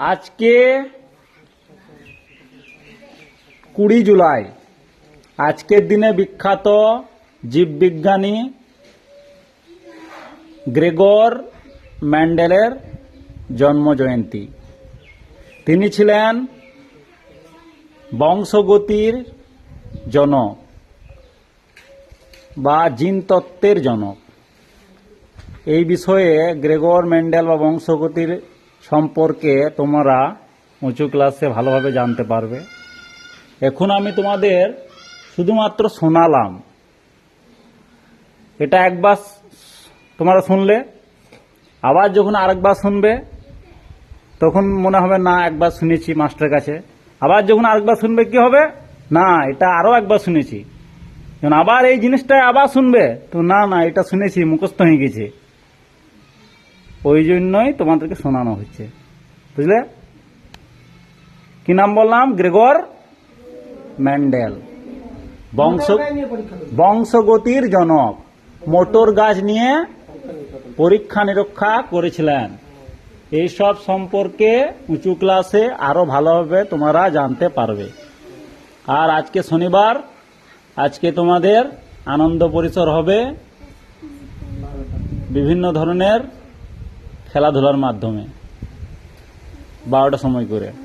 আজকে কুড়ি জুলাই। আজকের দিনে বিখ্যাত জীববিজ্ঞানী গ্রেগর ম্যান্ডেলের জন্ম জয়ন্তী তিনি ছিলেন বংশগতির জনক বা জিনতত্ত্বের জনক। এই বিষয়ে গ্রেগর ম্যান্ডেল বা বংশগতির সম্পর্কে তোমরা উঁচু ক্লাসে ভালোভাবে জানতে পারবে। এখন আমি তোমাদের শুধুমাত্র শোনালাম। এটা একবার তোমরা শুনলে? আবার যখন আরেকবার শুনবে, তখন মনে হবে, না একবার শুনেছি মাস্টারের কাছে। আবার যখন আরেকবার শুনবে, কি হবে? না, এটা আরও একবার শুনেছি। যখন আবার এই জিনিসটা আবার শুনবে, তো, না না, এটা শুনেছি, মুখস্থ হয়ে গেছে। ওই জন্যই তোমাদেরকে শোনানো হচ্ছে বুঝলে? কি নাম বললাম? Gregor Mendel. বংশ বংশগতির জনক। মোটর গাছ নিয়ে পরীক্ষা নিরীক্ষা করেছিলেন। এইসব সম্পর্কে উঁচু ক্লাসে আরও ভালোভাবে তোমরা জানতে পারবে। আর আজকে শনিবার আজকে তোমাদের আনন্দ পরিসর হবে। বিভিন্ন ধরনের খেলাধুলার মাধ্যমে। বারোটা সময় করে।